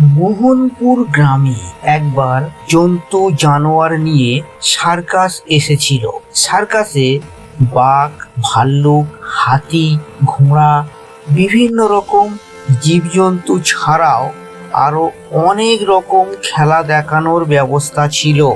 মোহনপুর গ্রামে একবার জন্তু জানোয়ার নিয়ে সার্কাস এসেছিল। সার্কাসে বাঘ, ভাল্লুক, হাতি, ঘোড়া, বিভিন্ন রকম জীবজন্তু ছাড়াও আরও অনেক রকম খেলা দেখানোর ব্যবস্থা ছিল।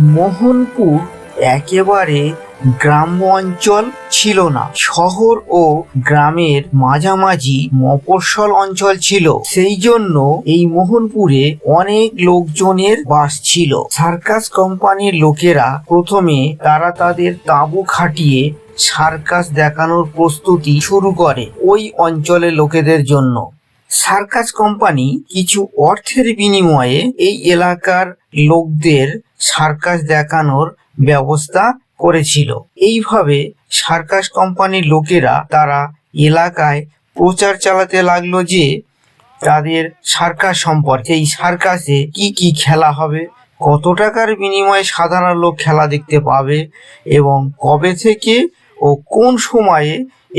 মোহনপুর একেবারে গ্রাম্য অঞ্চল ছিল না। শহর ও গ্রামের মাঝামাঝি মফস্বল অঞ্চল ছিল। সেই জন্য এই মোহনপুরে অনেক লোকজনের বাস ছিল। সার্কাস কোম্পানির লোকেরা প্রথমে তারা তাদের তাঁবু খাটিয়ে সার্কাস দেখানোর প্রস্তুতি শুরু করে ওই অঞ্চলের লোকেদের জন্য। সার্কাস কোম্পানি কিছু অর্থের বিনিময়ে এই এলাকার লোকদের সার্কাস দেখানোর ব্যবস্থা করেছিল। এইভাবে সার্কাস কোম্পানির লোকেরা তারা এলাকায় প্রচার চালাতে লাগল যে তাদের সার্কাস সম্পর্কে, এই সার্কাসে কি কি খেলা হবে, কত টাকার বিনিময়ে সাধারণ লোক খেলা দেখতে পাবে এবং কবে থেকে ও কোন সময়ে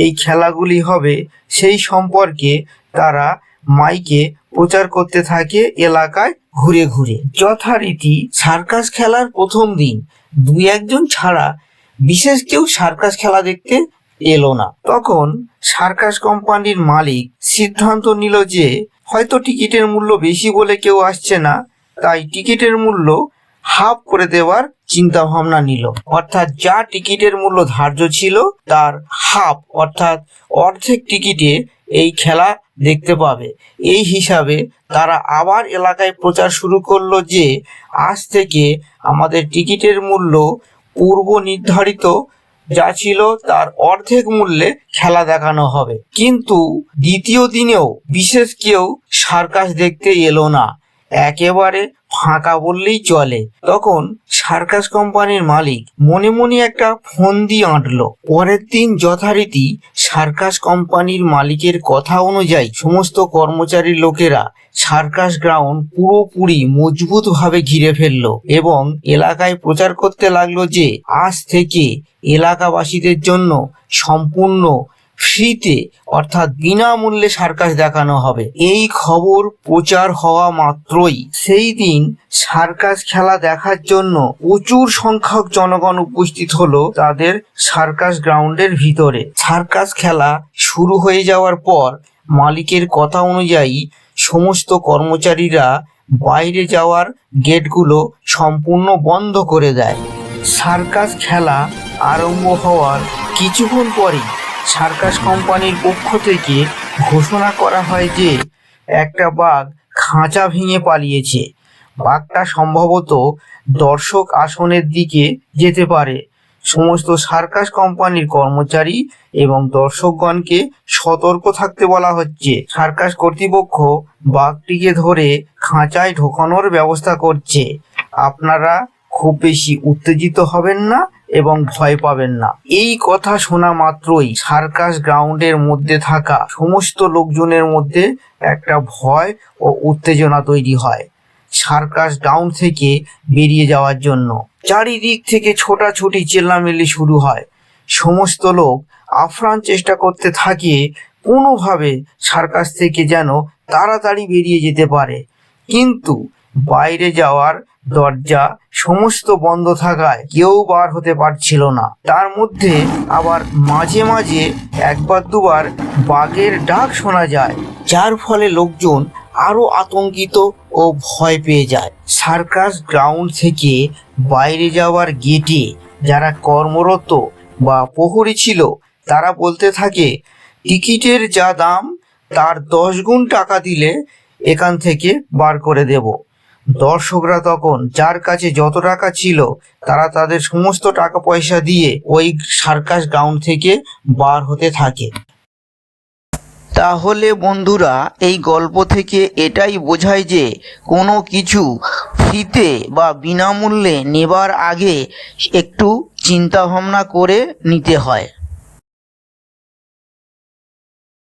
এই খেলাগুলি হবে, সেই সম্পর্কে তারা মাইকে প্রচার করতে থাকে এলাকায় ঘুরে ঘুরে। যথারীতি সার্কাস খেলার প্রথম দিন দুই একজন ছাড়া বিশেষ কেউ সার্কাস খেলা দেখতে এলো না। তখন সার্কাস কোম্পানির মালিক সিদ্ধান্ত নিল যে, হয়তো টিকিটের মূল্য বেশি বলে কেউ আসছে না। তাই টিকিটের মূল্য হাফ করে দেওয়ার চিন্তা ভাবনা নিল। অর্থাৎ যা টিকিটের মূল্য ধার্য ছিল, তার হাফ, অর্থাৎ অর্ধেক টিকিটে এই খেলা দেখতে পাবে। এই হিসাবে তারা আবার এলাকায় প্রচার শুরু করল যে, আজ থেকে আমাদের টিকিটের মূল্য পূর্ব নির্ধারিত যা ছিল তার অর্ধেক মূল্যে খেলা দেখানো হবে। কিন্তু দ্বিতীয় দিনেও বিশেষ কেউ সার্কাস দেখতে এলো না। একেবারে ফাঁকা বললেই চলে। তখন সার্কাস কোম্পানির মালিক মনে মনে একটা ফন্দি আঁটলো। পরের দিন যথারীতি সার্কাস কোম্পানির মালিকের কথা অনুযায়ী সমস্ত কর্মচারী লোকেরা সার্কাস গ্রাউন্ড পুরোপুরি মজবুতভাবে ঘিরে ফেলল এবং এলাকায় প্রচার করতে লাগল যে, আজ থেকে এলাকাবাসীদের জন্য সম্পূর্ণ ফ্রিতে, অর্থাৎ বিনামূল্যে সার্কাস দেখানো হবে। এই খবর প্রচার হওয়া মাত্রই। সেই দিন সার্কাস খেলা দেখার জন্য প্রচুর সংখ্যক জনগণ উপস্থিত হলো তাদের সার্কাস গ্রাউন্ডের ভিতরে। সার্কাস খেলা শুরু হয়ে যাওয়ার পর মালিকের কথা অনুযায়ী সমস্ত কর্মচারীরা বাইরে যাওয়ার গেটগুলো সম্পূর্ণ বন্ধ করে দেয়। সার্কাস খেলা আরম্ভ হওয়ার কিছুক্ষণ পরেই সার্কাস কোম্পানির পক্ষ থেকে ঘোষণা করা হয় যে, একটা বাঘ খাঁচা ভেঙে পালিয়েছে। বাঘটা সম্ভবত দর্শক আসনের দিকে যেতে পারে। সমস্ত সার্কাস কোম্পানির কর্মচারী এবং দর্শকগণকে সতর্ক থাকতে বলা হচ্ছে। সার্কাস কর্তৃপক্ষ বাঘটিকে ধরে খাঁচায় ঢোকানোর ব্যবস্থা করছে। আপনারা খুব বেশি উত্তেজিত হবেন না। এবং ভয় পাবেন না। এই কথা শোনা মাত্রই সার্কাস গ্রাউন্ডের মধ্যে থাকা সমস্ত লোকজনের মধ্যে একটা ভয় ও উত্তেজনা তৈরি হয় সার্কাস গ্রাউন্ড থেকে বেরিয়ে যাওয়ার জন্য। চারিদিক থেকে ছোটাছুটি চেল্লামেল্লি শুরু হয়। সমস্ত লোক আফরান চেষ্টা করতে থাকে কোনোভাবে সার্কাস থেকে যেন তাড়াতাড়ি বেরিয়ে যেতে পারে। কিন্তু বাইরে যাওয়ার দরজা সমস্ত বন্ধ থাকায় কেউ বার হতে পারছিল না। তার মধ্যে আবার মাঝে মাঝে একবার দুবার বাঘের ডাক শোনা যায়, যার ফলে লোকজন আরও আতঙ্কিত ও ভয় পেয়ে যায়। সার্কাস গ্রাউন্ড থেকে বাইরে যাওয়ার গেটে যারা কর্মরত বা প্রহরী ছিল, তারা বলতে থাকে, টিকিটের যা দাম, তার দশ গুণ টাকা দিলে এখান থেকে বার করে দেব। দর্শকরা তখন যার কাছে যত টাকা ছিল, তারা তাদের সমস্ত টাকা পয়সা দিয়ে ওই সার্কাস গ্রাউন্ড থেকে বার হতে থাকে। তাহলে বন্ধুরা, এই গল্প থেকে এটাই বোঝায় যে কোনো কিছু ফ্রিতে বা বিনামূল্যে নেবার আগে একটু চিন্তাভাবনা করে নিতে হয়।